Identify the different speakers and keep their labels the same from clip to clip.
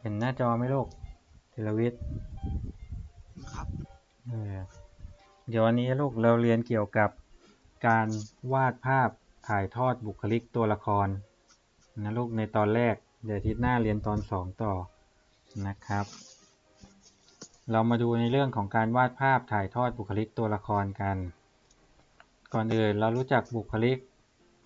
Speaker 1: เห็นหน้าจอไหมลูกธีรวิทย์
Speaker 2: ครับ
Speaker 1: เออเดี๋ยววันนี้ลูกเราเรียนเกี่ยวกับการวาดภาพถ่ายทอดบุคลิกตัวละครนะลูกในตอนแรก เดี๋ยวอาทิตย์หน้าเรียนตอนสองต่อนะครับ เรามาดูในเรื่องของการวาดภาพถ่ายทอดบุคลิกตัวละครกัน ก่อนอื่นเรารู้จักบุคลิก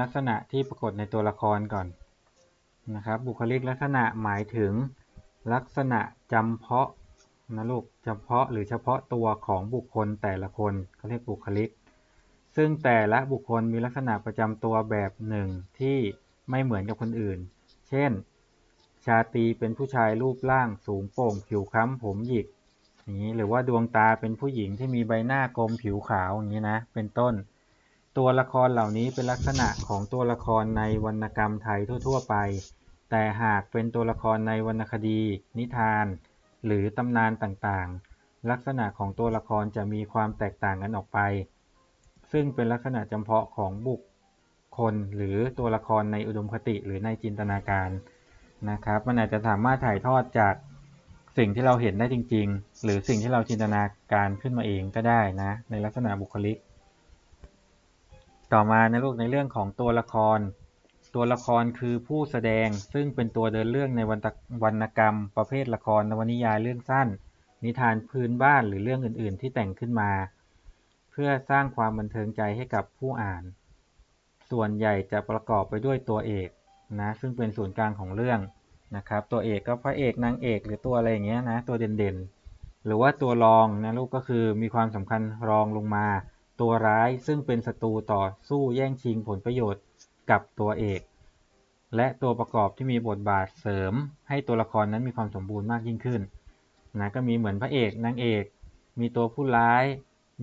Speaker 1: ลักษณะที่ปรากฏในตัวละครก่อน นะครับบุคลิกลักษณะหมายถึงลักษณะจำเพาะนะลูกเฉพาะหรือเฉพาะตัวของบุคคลแต่ละคนเขาเรียกบุคลิก ซึ่งแต่ละบุคคลมีลักษณะประจำตัวแบบหนึ่งที่ไม่เหมือนกับคนอื่น เช่น ชาตีเป็นผู้ชายรูปร่างสูงโปร่ง ผิวคล้ำผมหยิกอย่างนี้หรือว่าดวงตาเป็นผู้หญิงที่มีใบหน้ากลมผิวขาวอย่างนี้นะเป็นต้น ตัวละครเหล่านี้เป็นลักษณะของตัวละครในวรรณกรรมไทยทั่ว ๆ ไป แต่หากเป็นตัวละครในวรรณคดี นิทาน หรือตำนานต่างๆ ลักษณะของตัวละครจะมีความแตกต่างกันออกไป ซึ่งเป็นลักษณะจำเพาะของบุคคลหรือตัวละครในอุดมคติหรือในจินตนาการนะครับ มันอาจจะสามารถถ่ายทอดจากสิ่งที่เราเห็นได้จริง ๆ หรือสิ่งที่เราจินตนาการขึ้นมาเองก็ได้นะ ในลักษณะบุคลิก ต่อมาในลูกในเรื่องของตัวละคร ตัวละครคือผู้แสดงซึ่งเป็นตัวเดินเรื่องในวรรณวรรณกรรม ประเภทละครนวนิยายเรื่องสั้น นิทานพื้นบ้านหรือเรื่องอื่น ๆ ที่แต่งขึ้นมา เพื่อสร้างความบันเทิงใจให้กับผู้อ่าน ส่วนใหญ่จะประกอบไปด้วยตัวเอกนะซึ่งเป็นศูนย์กลางของเรื่องนะครับ ตัวเอกก็พระเอกนางเอกหรือตัวอะไรอย่างเงี้ยนะตัวเด่นๆ หรือว่าตัวรองนะลูกก็คือมีความสำคัญรองลงมา ตัวร้ายซึ่งเป็นศัตรูต่อสู้แย่งชิงผลประโยชน์กับตัวเอก และตัวประกอบที่มีบทบาทเสริม ให้ตัวละครนั้นมีความสมบูรณ์มากยิ่งขึ้นนะก็มีเหมือนพระเอกนางเอก มีตัวผู้ร้าย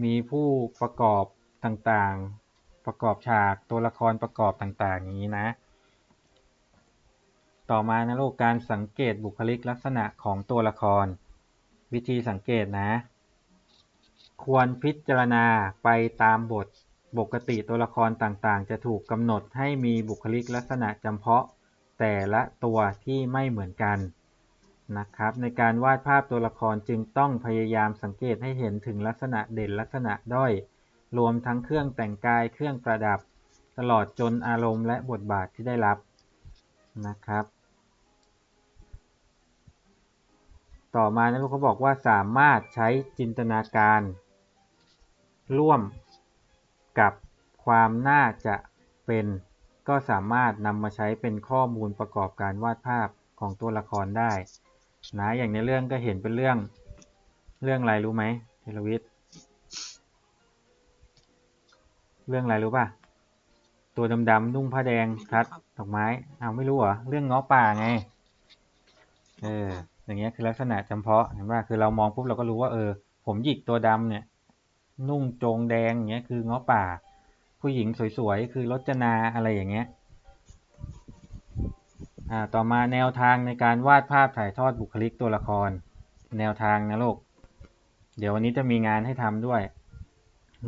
Speaker 1: มีผู้ประกอบต่างๆ ประกอบฉากตัวละครประกอบต่างๆอย่างนี้นะ ต่อมานะลูกการสังเกตบุคลิกลักษณะของตัวละคร วิธีสังเกตนะ ควรพิจารณาไปตามบท ปกติตัวละครต่างๆ จะถูกกำหนดให้มีบุคลิกลักษณะจำเพาะ แต่ละตัวที่ไม่เหมือนกันนะครับในการวาดภาพตัวละครจึงต้องพยายามสังเกตให้เห็นถึงลักษณะเด่นลักษณะด้อย รวมทั้งเครื่องแต่งกายเครื่องประดับ ตลอดจนอารมณ์และบทบาทที่ได้รับนะครับ ต่อมานะลูกเขาบอกว่าสามารถใช้จินตนาการ ร่วมกับความน่าจะเป็น ก็สามารถนำมาใช้เป็นข้อมูลประกอบการวาดภาพของตัวละครได้นะอย่างในเรื่องก็เห็นเป็นเรื่องเรื่องอะไรรู้ไหมเทลวิทเรื่องอะไรรู้ป่ะ ตัวดำๆนุ่งผ้าแดงทัดดอกไม้เอาไม่รู้เหรอเรื่องเงาะป่าไงเอออย่างเงี้ยคือลักษณะจำเพาะเห็นป่ะคือเรามองปุ๊บเราก็รู้ว่าเออ ผมหยิกตัวดำเนี่ย นุ่งโจงแดงอย่างเงี้ยคือเงาะป่า ผู้หญิงสวยๆคือรจนาอะไรอย่างเงี้ยอ่าต่อมาแนวทางในการวาดภาพถ่ายทอดบุคลิกตัวละคร แนวทางนะลูกเดี๋ยววันนี้จะมีงานให้ทำด้วย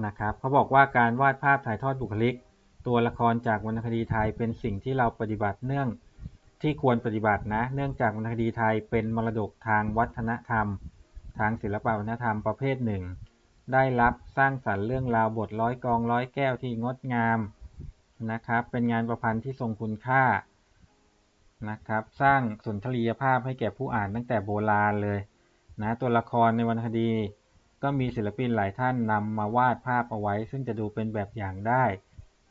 Speaker 1: นะครับเขาบอกว่าการวาดภาพถ่ายทอดบุคลิก ตัวละครจากวรรณคดีไทยเป็นสิ่งที่เราปฏิบัติเนื่องที่ควรปฏิบัตินะ เนื่องจากวรรณคดีไทยเป็นมรดกทางวัฒนธรรม ทางศิลปวัฒนธรรมประเภทหนึ่ง ได้รับสร้างสรรค์เรื่องราวบทร้อยกองร้อยแก้วที่งดงามนะครับ เป็นงานประพันธ์ที่ทรงคุณค่านะครับ สร้างสุนทรียภาพให้แก่ผู้อ่านตั้งแต่โบราณเลยนะตัวละครในวรรณคดี ก็มีศิลปินหลายท่านนำมาวาดภาพเอาไว้ ซึ่งจะดูเป็นแบบอย่างได้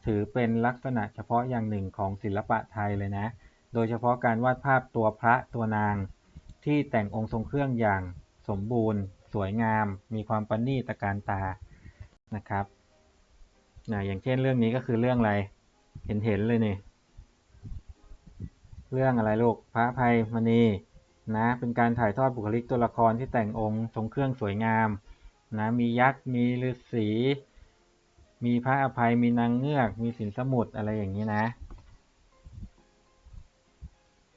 Speaker 1: ถือเป็นลักษณะเฉพาะอย่างหนึ่งของศิลปะไทยเลยนะ โดยเฉพาะการวาดภาพตัวพระตัวนาง ที่แต่งองค์ทรงเครื่องอย่างสมบูรณ์ สวยงาม มีความประณีตตะการตานะครับนะอย่างเช่นเรื่องนี้ก็คือเรื่องอะไร เห็นเห็นเลยนี่เรื่องอะไรลูกพระภัยมณีนะเป็นการถ่ายทอดบุคลิกตัวละครที่แต่งองค์ทรงเครื่องสวยงามนะมียักษ์มีฤาษีมีพระอภัยมีนางเงือก มีสินสมุทรอะไรอย่างนี้นะ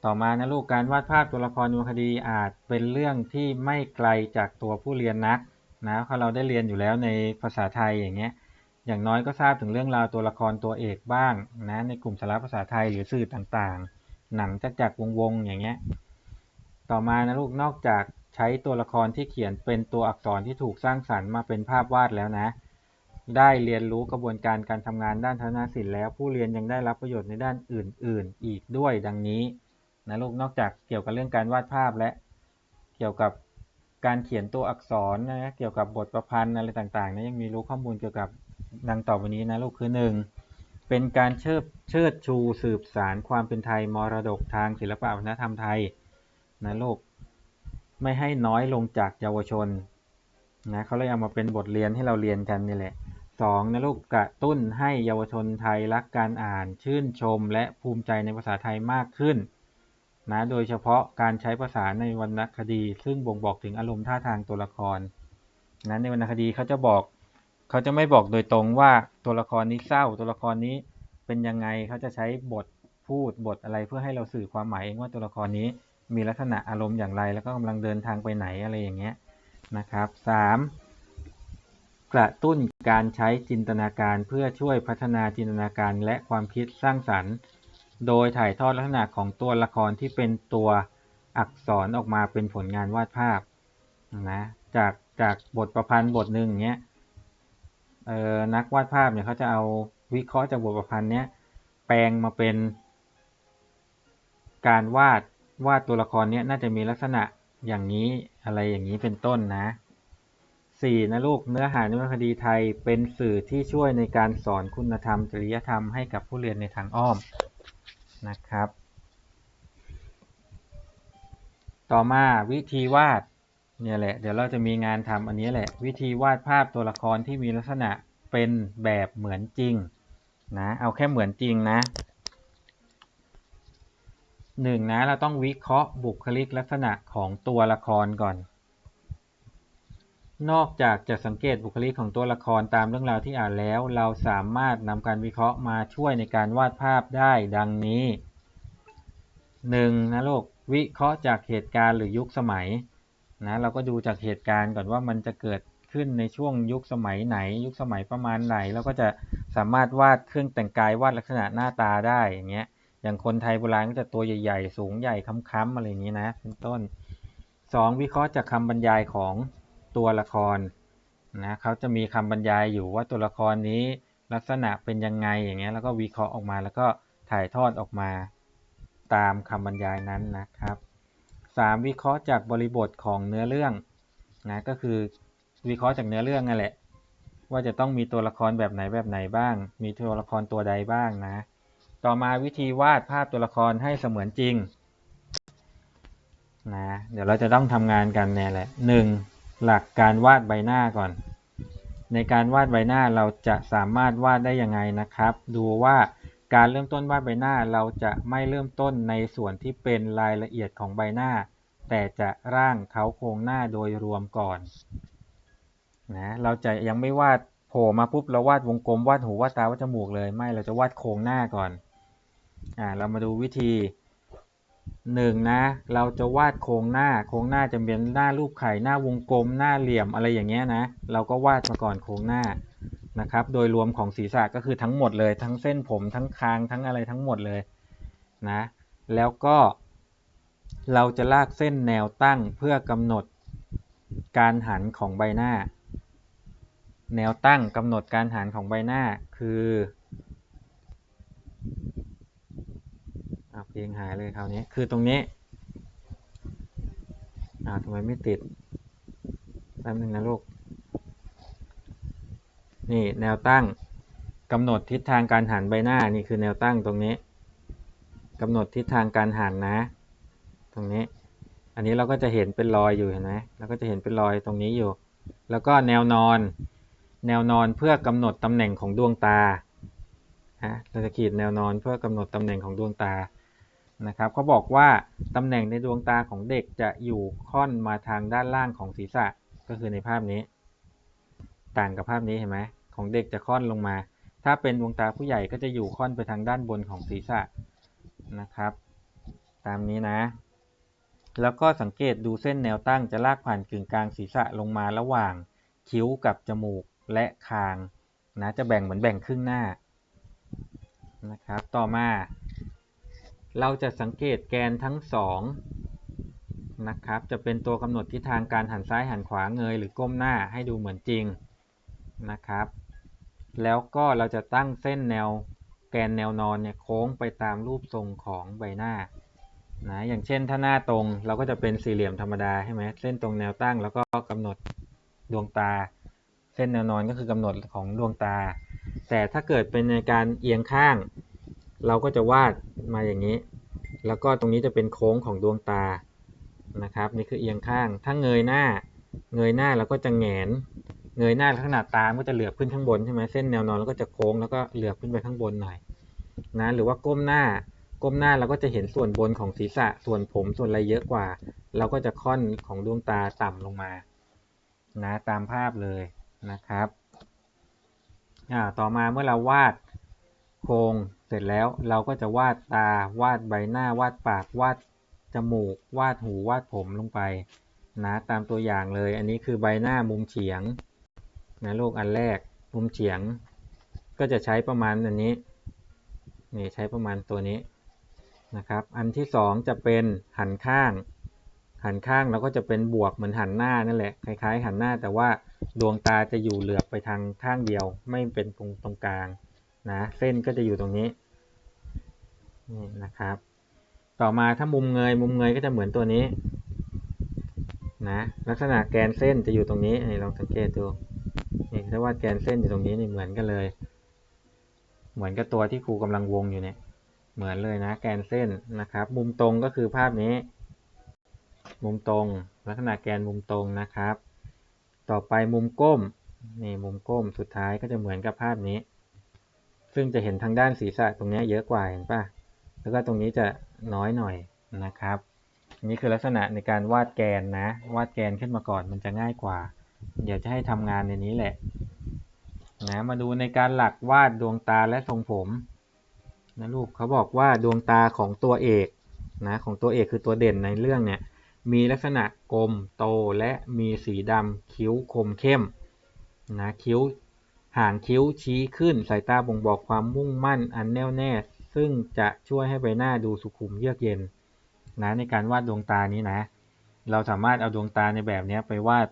Speaker 1: ต่อมานะลูกการวาดภาพตัวละครในวรรณคดีอาจเป็นเรื่องที่ไม่ไกลจากตัวผู้เรียนนักนะเพราะเราได้เรียนอยู่แล้วในภาษาไทยอย่างเงี้ยอย่างน้อยก็ทราบถึงเรื่องราวตัวละครตัวเอกบ้างนะในกลุ่มสาระภาษาไทยหรือสื่อต่างๆ หนังจักจักวงวงๆอย่างเงี้ยต่อมานะลูกนอกจากใช้ตัวละครที่เขียนเป็นตัวอักษรที่ถูกสร้างสรรค์มาเป็นภาพวาดแล้วนะ ได้เรียนรู้กระบวนการการทำงานด้านทัศนศิลป์แล้วผู้เรียนยังได้รับประโยชน์ในด้านอื่น ๆ อีกด้วยดังนี้ นะลูกนอกจากเกี่ยวกับเรื่องการวาดภาพและเกี่ยวกับการเขียนตัวอักษรนะเกี่ยวกับบทประพันธ์อะไรต่างๆนะยังมีรู้ข้อมูลเกี่ยวกับดังต่อไปนี้นะลูกคือหนึ่งเป็นการเชิดเชิดชูสืบสารความเป็นไทยมรดกทางศิลปวัฒนธรรมไทยนะลูกไม่ให้น้อยลงจากเยาวชนนะเขาเลยเอามาเป็นบทเรียนให้เราเรียนกันนี่แหละสองนะลูกกระตุ้นให้เยาวชนไทยรักการอ่าน ชื่นชม และภูมิใจในภาษาไทยมากขึ้น นะโดยเฉพาะการใช้ภาษาในวรรณคดี ซึ่งบ่งบอกถึงอารมณ์ท่าทางตัวละครนะในวรรณคดีเขาจะบอกเขาจะไม่บอกโดยตรงว่าตัวละครนี้เศร้า ตัวละครนี้เป็นยังไงเขาจะใช้บทพูดบทอะไรเพื่อให้เราสื่อความหมายเองว่าตัวละครนี้มีลักษณะอารมณ์อย่างไร แล้วก็กำลังเดินทางไปไหนอะไรอย่างเงี้ยนะครับสามกระตุ้นการใช้จินตนาการเพื่อช่วยพัฒนาจินตนาการและความคิดสร้างสรรค์ โดยถ่ายทอดลักษณะของตัวละครที่เป็นตัวอักษรออกมาเป็นผลงานวาดภาพนะจากจากบทประพันธ์บทหนึ่งเงี้ยเอ่อนักวาดภาพเนี่ยเขาจะเอาวิเคราะห์จากบทประพันธ์เนี้ยแปลงมาเป็น การวาดวาดตัวละครเนี้ยน่าจะมีลักษณะอย่างนี้อะไรอย่างนี้เป็นต้นนะสี่นะลูกเนื้อหาในวรรณคดีไทยเป็นสื่อที่ช่วยในการสอนคุณธรรม จริยธรรมให้กับผู้เรียนในทางอ้อม นะครับ ต่อมาวิธีวาดเนี่ยแหละ เดี๋ยวเราจะมีงานทำอันนี้แหละ วิธีวาดภาพตัวละครที่มีลักษณะเป็นแบบเหมือนจริงนะเอาแค่เหมือนจริงนะหนึ่งนะเราต้องวิเคราะห์บุคลิกลักษณะของตัวละครก่อน นอกจากจะสังเกตบุคลิกของตัวละครตามเรื่องราวที่อ่านแล้ว เราสามารถนำการวิเคราะห์มาช่วยในการวาดภาพได้ดังนี้ 1. นะลูกวิเคราะห์จากเหตุการณ์หรือยุคสมัยนะเราก็ดูจากเหตุการณ์ก่อนว่ามันจะเกิดขึ้นในช่วงยุคสมัยไหน ยุคสมัยประมาณไหนเราก็จะสามารถวาดเครื่องแต่งกายวาดลักษณะหน้าตาได้อย่างเงี้ยอย่างคนไทยโบราณก็จะตัวใหญ่ ๆ สูงใหญ่ค้ำๆอะไรอย่างนี้นะเป็นต้น 2. วิเคราะห์จากคำบรรยายของ ตัวละครนะเขาจะมีคำบรรยายอยู่ว่าตัวละครนี้ลักษณะเป็นยังไงอย่างเงี้ยแล้วก็วิเคราะห์ออกมาแล้วก็ถ่ายทอดออกมาตามคำบรรยายนั้นนะครับ 3. วิเคราะห์จากบริบทของเนื้อเรื่องนะก็คือวิเคราะห์จากเนื้อเรื่องนั่นแหละ ว่าจะต้องมีตัวละครแบบไหนแบบไหนบ้าง มีตัวละครตัวใดบ้างนะ ต่อมาวิธีวาดภาพตัวละครให้เสมือนจริงนะเดี๋ยวเราจะต้องทำงานกันเนี่ยแหละหนึ่ง หลักการวาดใบหน้าก่อน ในการวาดใบหน้าเราจะสามารถวาดได้ยังไงนะครับ ดูว่าการเริ่มต้นวาดใบหน้าเราจะไม่เริ่มต้นในส่วนที่เป็นรายละเอียดของใบหน้า แต่จะร่างเขาโครงหน้าโดยรวมก่อนนะเราจะยังไม่วาดโผล่มาปุ๊บเราวาดวงกลมวาดหูวาดตาวาดจมูกเลยไม่เราจะวาดโครงหน้าก่อนอ่าเรามาดูวิธี หนึ่งนะ เราจะวาดโครงหน้า โครงหน้าจะเป็นหน้ารูปไข่ หน้าวงกลม หน้าเหลี่ยมอะไรอย่างเงี้ยนะ เราก็วาดมาก่อนโครงหน้านะครับ โดยรวมของศีรษะก็คือทั้งหมดเลย ทั้งเส้นผม ทั้งคาง ทั้งอะไรทั้งหมดเลยนะ แล้วก็ เราจะลากเส้นแนวตั้งเพื่อกำหนดการหันของใบหน้า แนวตั้งกำหนดการหันของใบหน้าคือ อะเพลงหายเลยคราวนี้ คือตรงนี้อ่าทำไมไม่ติดแป๊บนึงนะลูก นี่แนวตั้งกำหนดทิศทางการหันใบหน้านี่คือแนวตั้งตรงนี้กำหนดทิศทางการหันนะ ตรงนี้ อันนี้เราก็จะเห็นเป็นรอยอยู่เห็นไหมเราก็จะเห็นเป็นรอยตรงนี้อยู่ แล้วก็แนวนอน แนวนอนเพื่อกำหนดตำแหน่งของดวงตาฮะเราจะขีดแนวนอนเพื่อกำหนดตำแหน่งของดวงตา นะครับเขาบอกว่าตำแหน่งในดวงตาของเด็กจะอยู่ค่อนมาทางด้านล่างของศีรษะก็คือในภาพนี้ ต่างกับภาพนี้เห็นไหมของเด็กจะค่อนลงมา ถ้าเป็นดวงตาผู้ใหญ่ก็จะอยู่ค่อนไปทางด้านบนของศีรษะนะครับ ตามนี้นะ แล้วก็สังเกตดูเส้นแนวตั้งจะลากผ่านกึ่งกลางศีรษะลงมาระหว่าง คิ้วกับจมูกและคางนะจะแบ่งเหมือนแบ่งครึ่งหน้านะครับ ต่อมา เราจะสังเกตแกนทั้งสองนะครับจะเป็นตัวกำหนดทิศทางการหันซ้ายหันขวาเงยหรือก้มหน้าให้ดูเหมือนจริงนะครับ แล้วก็เราจะตั้งเส้นแนวแกนแนวนอนเนี่ยโค้งไปตามรูปทรงของใบหน้านะอย่างเช่นถ้าหน้าตรงเราก็จะเป็นสี่เหลี่ยมธรรมดาใช่ไหมเส้นตรงแนวตั้งแล้วก็กำหนดดวงตา เส้นแนวนอนก็คือกำหนดของดวงตา แต่ถ้าเกิดเป็นในการเอียงข้าง เราก็จะวาดมาอย่างนี้ แล้วก็ตรงนี้จะเป็นโค้งของดวงตานะครับ นี่คือเอียงข้าง ถ้าเงยหน้า เงยหน้าเราก็จะแงน เงยหน้าลักษณะตามก็จะเหลือบขึ้นข้างบนใช่ไหมเส้นแนวนอนแล้วก็จะโค้งแล้วก็เหลือบขึ้นไปข้างบนหน่อยนะหรือว่าก้มหน้า ก้มหน้าเราก็จะเห็นส่วนบนของศีรษะ ส่วนผมส่วนอะไรเยอะกว่า เราก็จะค่อนของดวงตาต่ำลงมา นะตามภาพเลยนะครับอ่าต่อมาเมื่อเราวาดโครง เสร็จแล้วเราก็จะวาดตาวาดใบหน้าวาดปากวาดจมูก วาดหูวาดผมลงไปนะตามตัวอย่างเลย อันนี้คือใบหน้ามุมเฉียงนะลูกอันแรกมุมเฉียง ก็จะใช้ประมาณอันนี้นี่ใช้ประมาณตัวนี้นะครับ อันที่สองจะเป็นหันข้าง หันข้างเราก็จะเป็นบวกเหมือนหันหน้านั่นแหละคล้ายๆ หันหน้าแต่ว่าดวงตาจะอยู่เหลือบไปทางข้างเดียว ไม่เป็นตรงตรงกลาง นะเส้นก็จะอยู่ตรงนี้นี่นะครับ ต่อมาถ้ามุมเงย มุมเงยก็จะเหมือนตัวนี้นะลักษณะแกนเส้นจะอยู่ตรงนี้นี่ลองสังเกตดูนี่ถ้าว่าแกนเส้นอยู่ตรงนี้นี่เหมือนกันเลย เหมือนกับตัวที่ครูกำลังวงอยู่เนี่ย เหมือนเลยนะแกนเส้นนะครับ มุมตรงก็คือภาพนี้ มุมตรง ลักษณะแกนมุมตรงนะครับ ต่อไปมุมก้มนี่มุมก้มสุดท้ายก็จะเหมือนกับภาพนี้ ซึ่งจะเห็นทางด้านศีรษะตรงนี้เยอะกว่าเห็นปะแล้วก็ตรงนี้จะน้อยหน่อยนะครับอันนี้คือลักษณะในการวาดแกนนะ วาดแกนขึ้นมาก่อนมันจะง่ายกว่า เดี๋ยวจะให้ทำงานในนี้แหละนะมาดูในการหลักวาดดวงตาและทรงผมนะลูกเขาบอกว่าดวงตาของตัวเอกนะของตัวเอกคือตัวเด่นในเรื่องเนี่ยมีลักษณะกลมโตและมีสีดำคิ้วคมเข้มนะคิ้ว หางคิ้วชี้ขึ้น สายตาบ่งบอกความมุ่งมั่นอันแน่วแน่ ซึ่งจะช่วยให้ใบหน้าดูสุขุมเยือกเย็นนะในการวาดดวงตานี้นะ เราสามารถเอาดวงตาในแบบนี้ไปวาด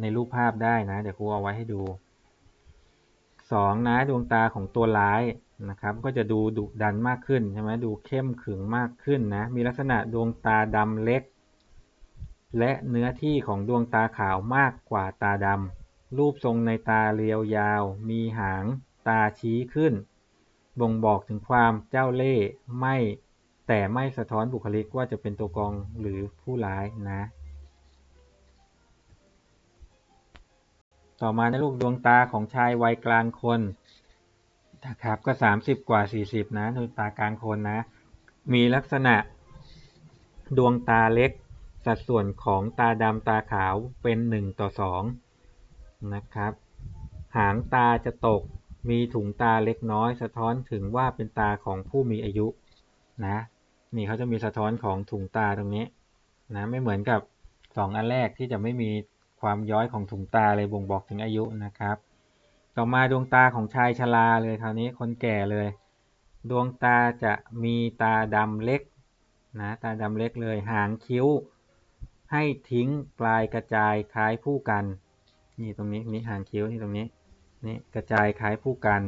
Speaker 1: ในรูปภาพได้นะ เดี๋ยวครูเอาไว้ให้ดูสองนะดวงตาของตัวร้ายนะครับ ก็จะดูดุดันมากขึ้นใช่ไหมดูเข้มขึงมากขึ้นนะ มีลักษณะดวงตาดำเล็ก และเนื้อที่ของดวงตาขาวมากกว่าตาดำ รูปทรงในตาเรียวยาว มีหาง ตาชี้ขึ้น บ่งบอกถึงความเจ้าเล่ห์ไม่ แต่ไม่สะท้อนบุคลิกว่าจะเป็นตัวกองหรือผู้ร้ายนะ ต่อมาในลูกดวงตาของชายวัยกลางคนนะครับก็ 30 กว่า 40 นะดวงตากลางคนนะ มีลักษณะดวงตาเล็ก สัดส่วนของตาดำตาขาวเป็น 1 ต่อ 2 นะครับ หางตาจะตก มีถุงตาเล็กน้อย สะท้อนถึงว่าเป็นตาของผู้มีอายุนะ นี่เขาจะมีสะท้อนของถุงตาตรงนี้นะไม่เหมือนกับ 2 อันแรกที่จะไม่มีความย้อยของถุงตาเลยบ่งบอกถึงอายุนะครับ ต่อมาดวงตาของชายชราเลยคราวนี้คนแก่เลย ดวงตาจะมีตาดำเล็กนะตาดำเล็กเลยหางคิ้ว ให้ทิ้งปลายกระจายคล้ายผู้กัน นี่ตรงนี้นี่หางคิ้วนี่ตรงนี้นี่กระจายคล้ายผู้กัน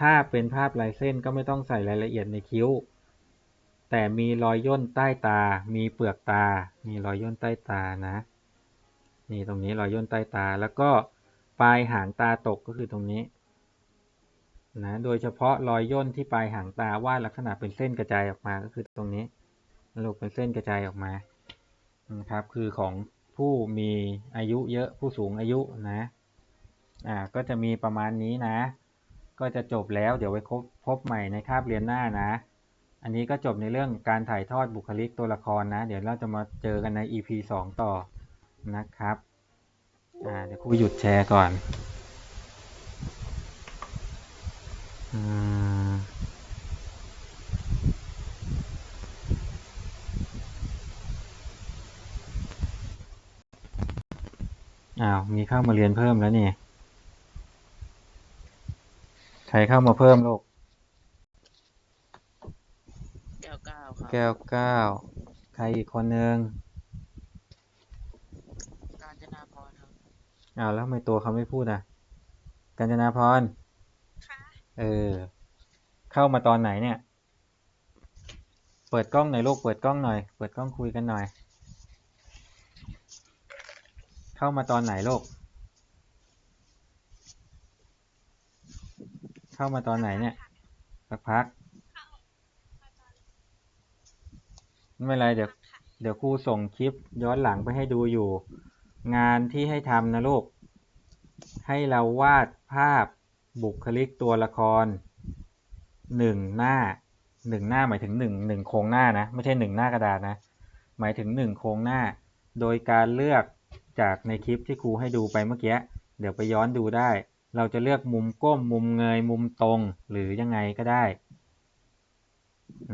Speaker 1: ถ้าเป็นภาพลายเส้นก็ไม่ต้องใส่รายละเอียดในคิ้ว แต่มีรอยย่นใต้ตา มีเปลือกตา มีรอยย่นใต้ตานะ นี่ตรงนี้รอยย่นใต้ตา แล้วก็ปลายหางตาตกก็คือตรงนี้นะ โดยเฉพาะรอยย่นที่ปลายหางตาวาดลักษณะเป็นเส้นกระจายออกมาก็คือตรงนี้ลูกเป็นเส้นกระจายออกมานะครับ คือของ ผู้มีอายุเยอะผู้สูงอายุนะ อ่า ก็จะมีประมาณนี้นะ ก็จะจบแล้วเดี๋ยวไว้พบพบใหม่ในคาบเรียนหน้านะ อันนี้ก็จบในเรื่องการถ่ายทอดบุคลิกตัวละครนะ เดี๋ยวเราจะมาเจอกันใน EP 2 ต่อนะครับ อ่า เดี๋ยวครูหยุดแชร์ก่อนอืมอ้าว มี เข้ามาเรียนเพิ่มแล้วนี่ ใครเข้ามาเพิ่มลูก
Speaker 2: เดี๋ยววเก้าครับ
Speaker 1: แก้วเก้า ใครอีกคนนึง
Speaker 2: การจนาพรครับ
Speaker 1: อ้าวแล้วทำไมตัวเขาไม่พูดอะ กัญจนาพรเออ เข้ามาตอนไหนเนี่ย เปิดกล้องหน่อยลูก เปิดกล้องหน่อย เปิดกล้องคุยกันหน่อย เข้ามาตอนไหนลูก เข้ามาตอนไหนเนี่ย สักพัก ไม่เป็นไรเดี๋ยวเดี๋ยวครูส่งคลิปย้อนหลังไปให้ดูอยู่ งานที่ให้ทำนะลูก ให้เราวาดภาพบุคลิกตัวละครหนึ่งหน้าหนึ่งหน้าหมายถึงหนึ่งหนึ่งโครงหน้านะ ไม่ใช่หนึ่งหน้ากระดาษนะ หมายถึงหนึ่งโครงหน้า โดยการเลือกจากในคลิปที่ครูให้ดูไปเมื่อกี้ เดี๋ยวไปย้อนดูได้ เราจะเลือกมุมก้มมุมเงยมุมตรง หรือยังไงก็ได้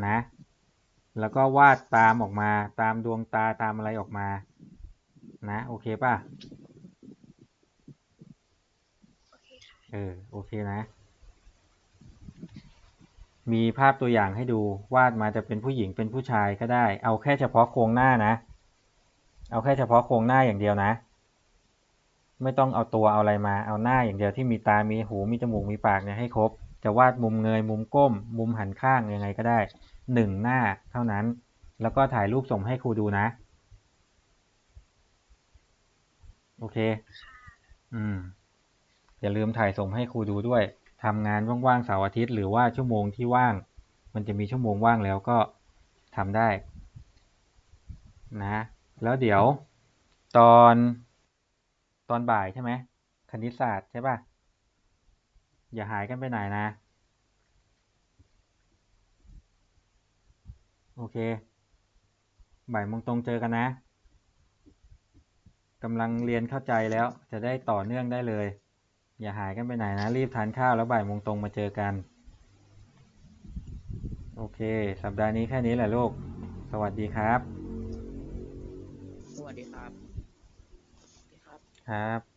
Speaker 1: นะแล้วก็วาดตามออกมาตามดวงตาตามอะไรออกมานะโอเคป่ะเออโอเคนะ มีภาพตัวอย่างให้ดูวาดมาจะเป็นผู้หญิงเป็นผู้ชายก็ได้ เอาแค่เฉพาะโครงหน้านะ เอาแค่เฉพาะโครงหน้าอย่างเดียวนะ ไม่ต้องเอาตัวเอาอะไรมา เอาหน้าอย่างเดียวที่มีตา มีหู มีจมูก มีปากเนี่ยให้ครบ จะวาดมุมเงย มุมก้ม มุมหันข้างยังไงก็ได้หนึ่งหน้าเท่านั้น แล้วก็ถ่ายรูปส่งให้ครูดูนะ โอเค อืม อย่าลืมถ่ายส่งให้ครูดูด้วยทำงานว่างๆเสาร์อาทิตย์หรือว่าชั่วโมงที่ว่าง มันจะมีชั่วโมงว่างแล้วก็ทำได้ นะ แล้วเดี๋ยว ตอน ตอนบ่ายใช่ไหมคณิตศาสตร์ใช่ป่ะ อย่าหายกันไปไหนนะ โอเค บ่ายมงตรงเจอกันนะกำลังเรียนเข้าใจแล้วจะได้ต่อเนื่องได้เลย อย่าหายกันไปไหนนะ รีบทานข้าวแล้วบ่ายมงตรงมาเจอกัน โอเค สัปดาห์นี้แค่นี้แหละลูก
Speaker 2: สวัสดีครับ
Speaker 1: ครับ